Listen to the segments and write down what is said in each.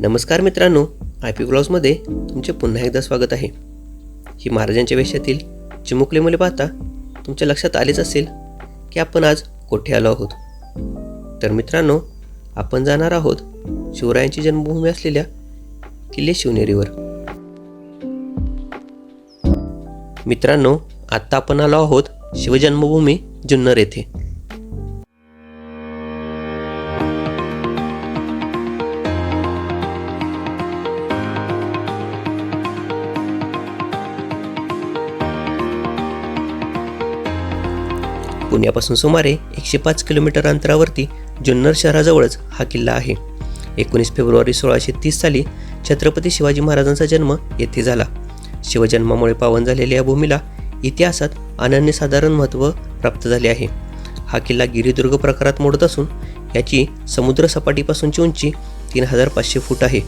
नमस्कार मित्रांनो I P ब्लॉग्समध्ये तुमचे पुन्हा एकदा स्वागत आहे. ही महाराजांच्या वेशातील चिमुकले मुले पाहता तुमच्या लक्षात आलेच असेल की आपण आज कोठे आलो आहोत. तर मित्रांनो आपण जाणार आहोत शिवरायांची जन्मभूमी असलेल्या किल्ले शिवनेरीवर. मित्रांनो आत्ता आपण आलो आहोत शिवजन्मभूमी जुन्नर येथे. पुण्यापासून सुमारे एकशे पाच किलोमीटर अंतरावरती जुन्नर शहराजवळच हा किल्ला आहे. एकोणीस फेब्रुवारी सोळाशे तीस साली छत्रपती शिवाजी महाराजांचा जन्म येथे झाला. शिवजन्मामुळे पावन झालेल्या या भूमीला इतिहासात अनन्यसाधारण महत्त्व प्राप्त झाले आहे. हा किल्ला गिरिदुर्ग प्रकारात मोडत असून याची समुद्रसपाटीपासूनची उंची तीन हजार पाचशे फूट आहे.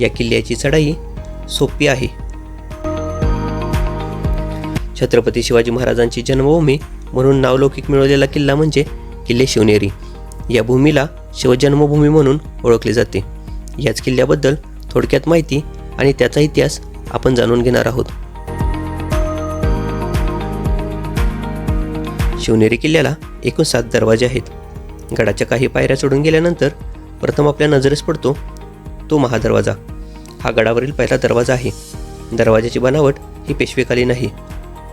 या किल्ल्याची चढाई सोपी आहे. छत्रपती शिवाजी महाराजांची जन्मभूमी म्हणून नावलौकिक मिळवलेला किल्ला म्हणजे किल्ले शिवनेरी. या भूमीला शिवजन्मभूमी म्हणून ओळखले जाते. याच किल्ल्याबद्दल थोडक्यात माहिती आणि त्याचा इतिहास आपण जाणून घेणार आहोत. शिवनेरी किल्ल्याला एकूण सात दरवाजे आहेत. गडाच्या काही पायऱ्या चढून गेल्यानंतर प्रथम आपल्या नजरेस पडतो तो महादरवाजा. हा गडावरील पहिला दरवाजा आहे. दरवाजाची बनावट ही पेशवेकालीन आहे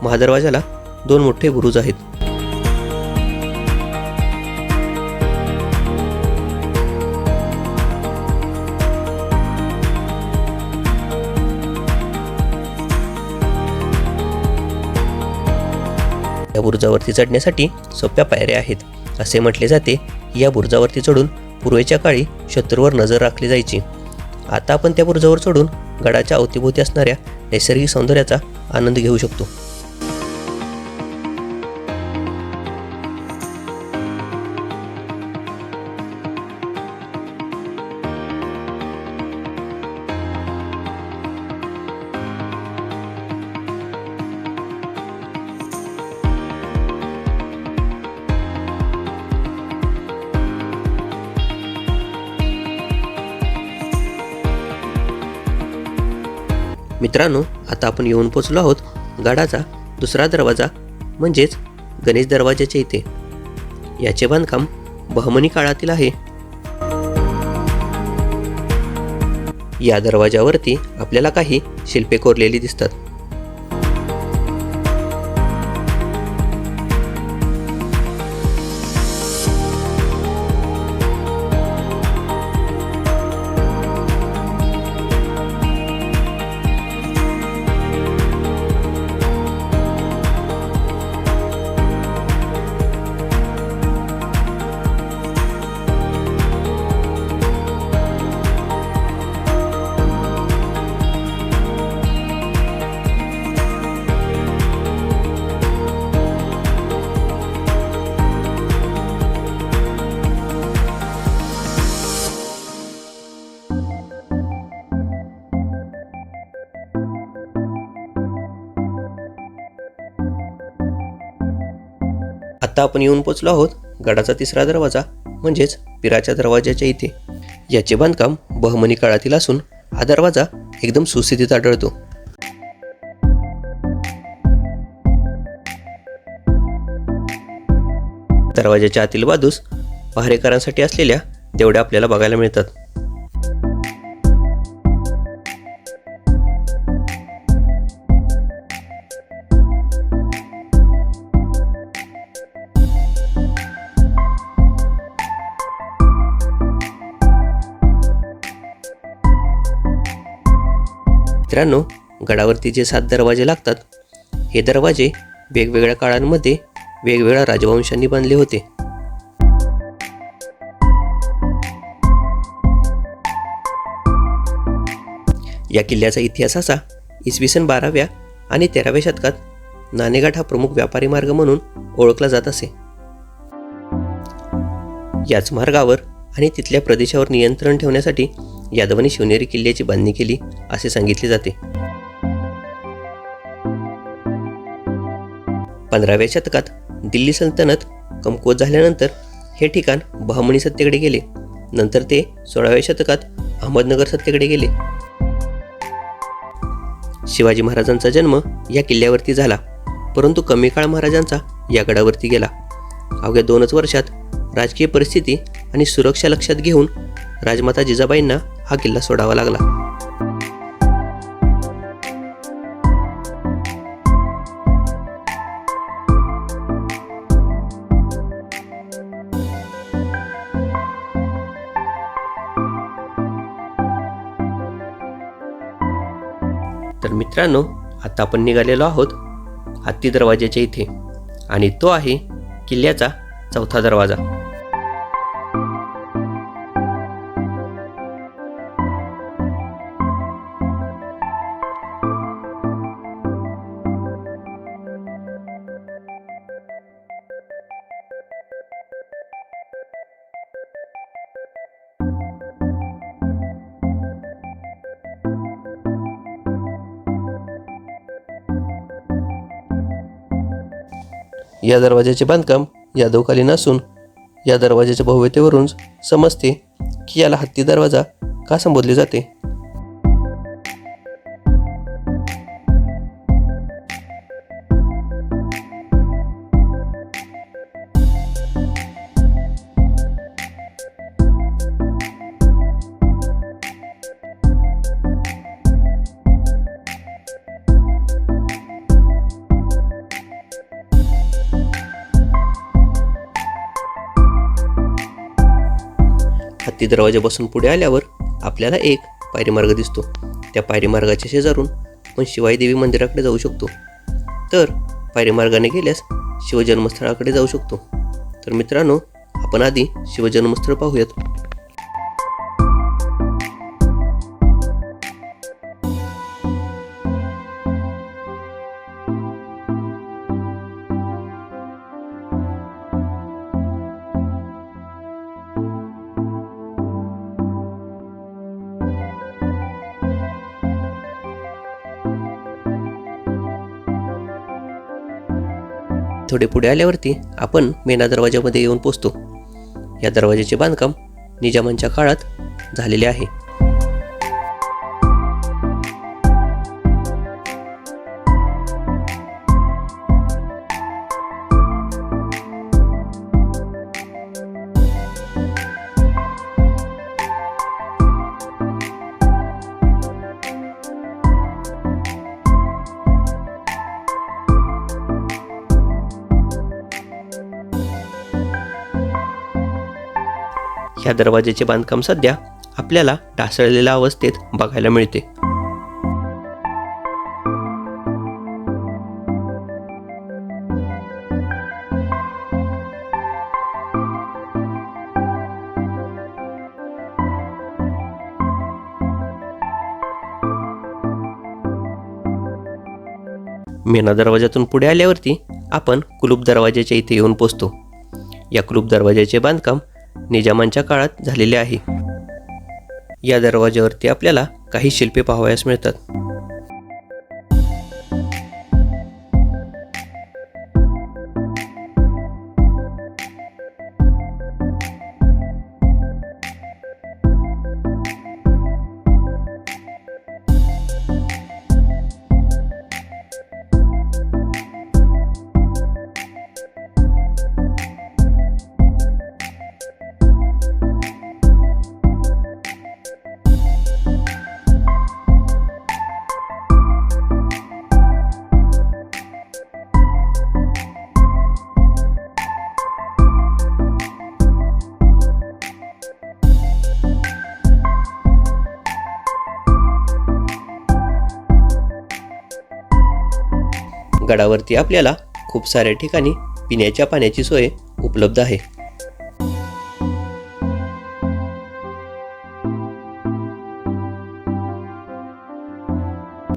महादरवाजाला दोन मोठे बुरुज आहेत. या बुरुजावरती चढण्यासाठी सोप्या पायऱ्या आहेत. असे म्हटले जाते की या बुरुजावरती चढून पूर्वेच्या काळी शत्रूवर नजर राखली जायची. आता आपण त्या बुरुजावर चढून गडाच्या अवतीभोवती असणाऱ्या नैसर्गिक सौंदर्याचा आनंद घेऊ शकतो. मित्रांनो आता आपण येऊन पोचलो आहोत गडाचा दुसरा दरवाजा म्हणजेच गणेश दरवाजाच्या इथे. याचे बांधकाम बहमनी काळातील आहे. या दरवाजावरती आपल्याला काही शिल्पे कोरलेली दिसतात. आता आपण येऊन पोचलो आहोत गडाचा तिसरा दरवाजा म्हणजेच पिराच्या दरवाजाच्या इथे. याचे बांधकाम बहमनी काळातील असून हा दरवाजा एकदम सुस्थितीत आढळतो. दरवाजाच्या आतील बाजूस पहारेकरांसाठी असलेल्या देवड्या आपल्याला बघायला मिळतात. मित्रांनो गडावरती जे सात दरवाजे लागतात हे दरवाजे वेगवेगळ्या काळांमध्ये वेगवेगळ्या राजवंशांनी बांधले होते. या किल्ल्याचा इतिहास असा इसवी सन बाराव्या आणि तेराव्या शतकात नाणेघाट हा प्रमुख व्यापारी मार्ग म्हणून ओळखला जात असे. याच मार्गावर आणि तिथल्या प्रदेशावर नियंत्रण ठेवण्यासाठी यादवांनी शिवनेरी किल्ल्याची बांधणी केली असे सांगितले जाते. पंधराव्या शतकात दिल्ली सल्तनत कमकुवत झाल्यानंतर हे ठिकाण बहामणी सत्तेकडे गेले. नंतर ते सोळाव्या शतकात अहमदनगर सत्तेकडे गेले. शिवाजी महाराजांचा जन्म या किल्ल्यावरती झाला परंतु कमी काळ महाराजांचा या गडावरती गेला. अवघ्या दोनच वर्षात राजकीय परिस्थिती आणि सुरक्षा लक्षात घेऊन राजमाता जिजाबाईंना हा किल्ला सोडावा लागला. तर मित्रांनो आता आपण निघालेलो आहोत हत्ती दरवाजाच्या इथे. आणि तो आहे किल्ल्याचा चौथा दरवाजा. या दरवाजाचे बांधकाम यादवकालीन असून या दरवाजाच्या भव्यतेवरून समजते की याला हत्ती दरवाजा का संबोधले जाते? हत्ती दरवाजापासून पुढे आल्यावर आपल्याला एक पायरीमार्ग दिसतो. त्या पायरीमार्गाच्या शेजारून आपण शिवाई देवी मंदिराकडे जाऊ शकतो. तर पायरीमार्गाने गेल्यास शिवजन्मस्थळाकडे जाऊ शकतो. तर मित्रांनो आपण आधी शिवजन्मस्थळ पाहूयात. थोडे पुढे आल्यावरती आपण मेना दरवाजामध्ये येऊन पोचतो. या दरवाजाचे बांधकाम निजामांच्या काळात झालेले आहे. ह्या दरवाजाचे बांधकाम सध्या आपल्याला ढासळलेल्या अवस्थेत बघायला मिळते. मेना दरवाजातून पुढे आल्यावरती आपण कुलूप दरवाजाच्या इथे येऊन पोचतो. या कुलूप दरवाजाचे बांधकाम निजामांच्या काळात झालेले आहे. या दरवाज्यावरती आपल्याला काही शिल्पे पाहावयास मिळतात. गडावरती आपल्याला खूप साऱ्या ठिकाणी पिण्याच्या पाण्याची सोय उपलब्ध आहे.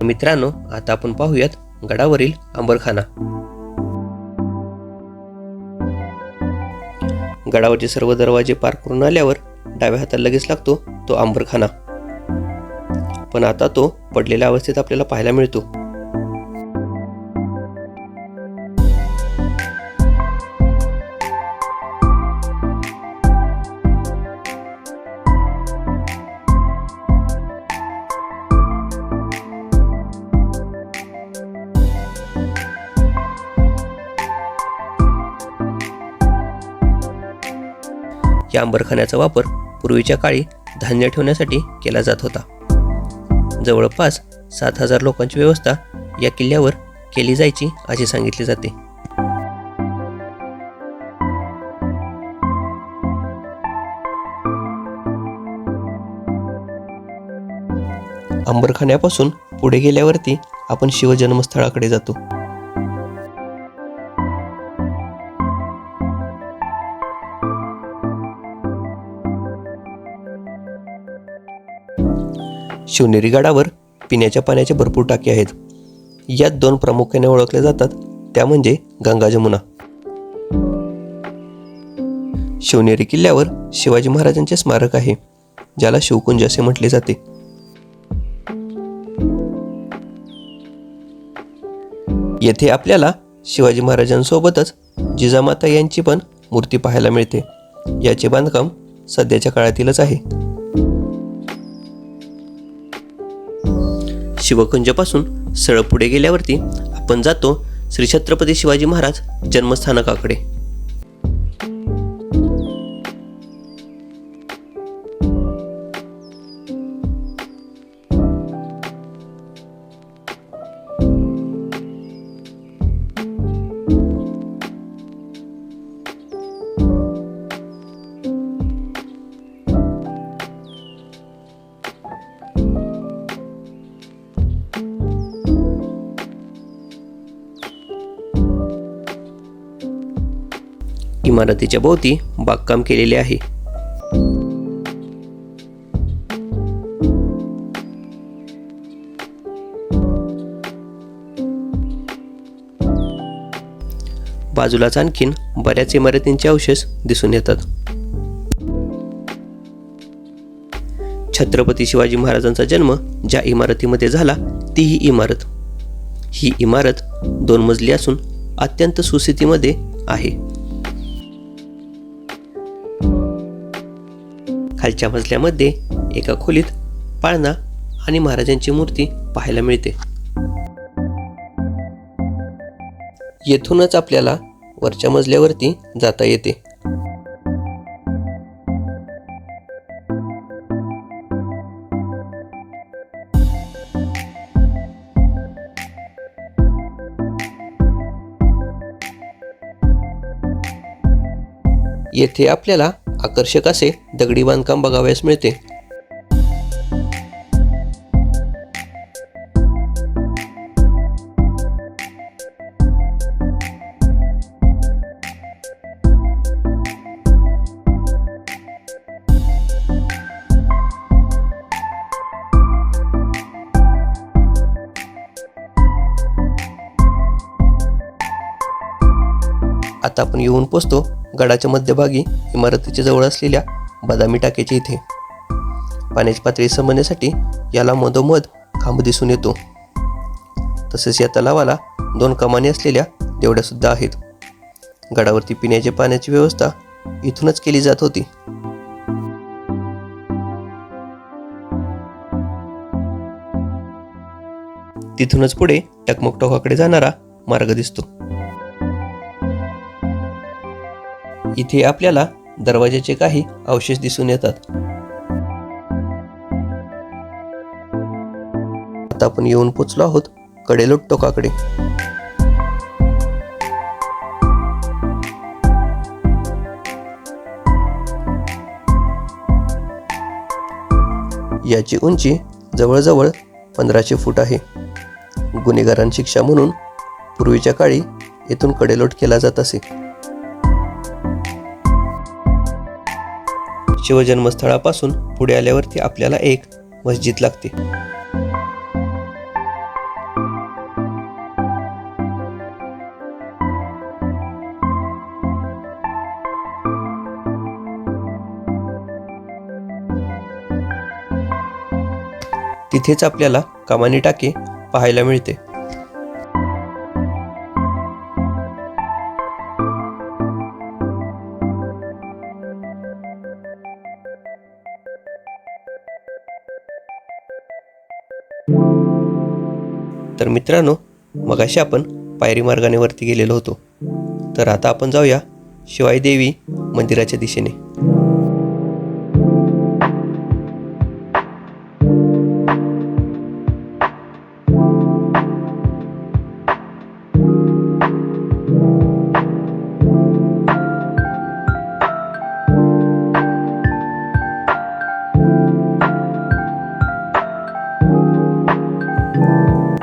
मित्रांनो आता आपण पाहूयात गडावरील आंबरखाना. गडावरचे सर्व दरवाजे पार करून आल्यावर डाव्या हाताला लगेच लागतो तो आंबरखाना. पण आता तो पडलेल्या अवस्थेत आपल्याला पाहायला मिळतो. या अंबरखान्याचा वापर पूर्वीच्या काळी धान्य ठेवण्यासाठी केला जात होता. जवळपास सात हजार लोकांची व्यवस्था या किल्ल्यावर केली जायची असे सांगितले जाते. अंबरखान्यापासून पुढे गेल्यावरती आपण शिवजन्मस्थळाकडे जातो. शिवनेरी गडावर पिण्याच्या पाण्याचे भरपूर टाके आहेत. यात दोन प्रामुख्याने ओळखले जातात त्या म्हणजे गंगा जमुना. शिवनेरी किल्ल्यावर शिवाजी महाराजांचे स्मारक आहे ज्याला शिवकुंज असे म्हटले जाते. येथे आपल्याला शिवाजी महाराजांसोबतच जिजामाता यांची पण मूर्ती पाहायला मिळते. याचे बांधकाम सध्याच्या काळातीलच आहे. शिवकुंजपासून सरळ पुढे गेल्यावरती आपण जातो श्री छत्रपती शिवाजी महाराज जन्मस्थानकाकडे. इमारतीच्या भोवती बागकाम केलेले आहे. बाजूलाच आणखीन बऱ्याच इमारतींचे अवशेष दिसून येतात. छत्रपती शिवाजी महाराजांचा जन्म ज्या इमारतीमध्ये झाला ती ही इमारत. ही इमारत दोन मजली असून अत्यंत सुस्थितीमध्ये आहे. खालच्या मजल्यामध्ये एका खोलीत पाळणा आणि महाराजांची मूर्ती पाहायला मिळते. येथूनच आपल्याला वरच्या मजल्यावरती जाता येते. येथे आपल्याला आकर्षक असे दगडी बांधकाम बघावयास मिळते. आता आपण येऊन पोचतो. गडाच्या मध्यभागी इमारतीच्या जवळ असलेल्या बदामी टाक्याच्या इथे. पाण्याची पातळी समजण्यासाठी याला मधोमध खांब दिसून येतो. तसेच या तलावाला दोन कमानी असलेल्या देवड्यासुद्धा आहेत. गडावरती पिण्याच्या पाण्याची व्यवस्था इथूनच केली जात होती. तिथूनच पुढे टकमक टोकाकडे जाणारा मार्ग दिसतो. इथे आपल्याला दरवाजाचे काही अवशेष दिसून येतात. आता आपण येऊन पोचलो आहोत कडेलोट टोकाकडे. याची उंची जवळजवळ पंधराशे फूट आहे. गुन्हेगारांची शिक्षा म्हणून पूर्वीच्या काळी येथून कडेलोट केला जात असे. शिवजन्मस्थळापासून पुढे आल्यावरती आपल्याला एक मस्जिद लागते. तिथेच आपल्याला कमानी टाके पाहायला मिळते. तर मित्रांनो मगाशी आपण पायरी मार्गाने वरती गेलेलो होतो. तर आता आपण जाऊया शिवाई देवी मंदिराच्या दिशेने.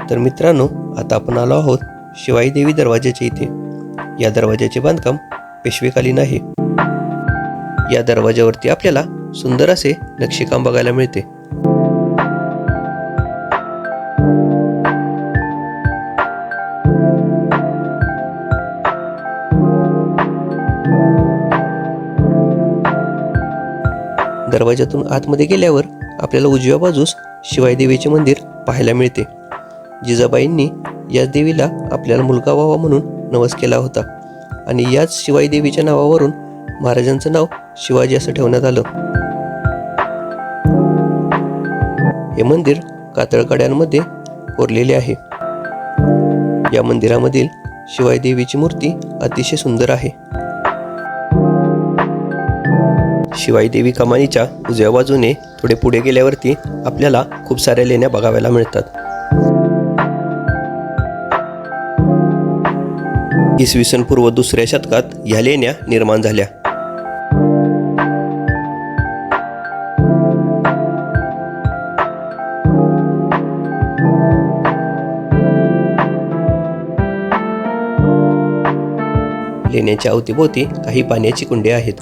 तर मित्रांनो आता आपण आलो आहोत शिवाई देवी दरवाज्याच्या इथे. या दरवाज्याचे बांधकाम पेशवेकालीन आहे या दरवाज्यावरती आपल्याला सुंदर असे नक्षीकाम बघायला मिळते. दरवाज्यातून आतमध्ये गेल्यावर आपल्याला उजव्या बाजूस शिवाई देवीचे मंदिर पाहायला मिळते. जिजाबाईंनी याच देवीला आपल्याला मुलगा व्हावा म्हणून नवस केला होता. आणि याच शिवाई देवीच्या नावावरून महाराजांचं नाव शिवाजी असं ठेवण्यात आलं. हे मंदिर कातळकड्यांमध्ये कोरलेले आहे. या मंदिरामधील शिवाई देवीची मूर्ती अतिशय सुंदर आहे. शिवाई देवी कमानीच्या उजव्या बाजूने थोडे पुढे गेल्यावरती आपल्याला खूप साऱ्या लेण्या बघाव्याला मिळतात. इसवी सन पूर्व दुसऱ्या शतकात ह्या लेण्या निर्माण झाल्या. लेण्याच्या अवतीभोवती काही पाण्याची कुंडे आहेत.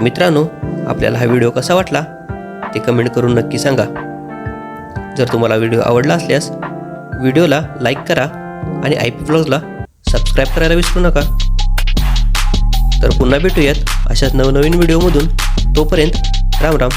तर मित्रांनो आपल्याला हा व्हिडिओ कसा वाटला ते कमेंट करून नक्की सांगा. जर तुम्हाला व्हिडिओ आवडला असल्यास व्हिडिओला लाईक करा आणि आय पी ब्लॉगला सबस्क्राईब करायला विसरू नका. तर पुन्हा भेटूयात अशाच नवनवीन व्हिडिओमधून. तोपर्यंत राम राम.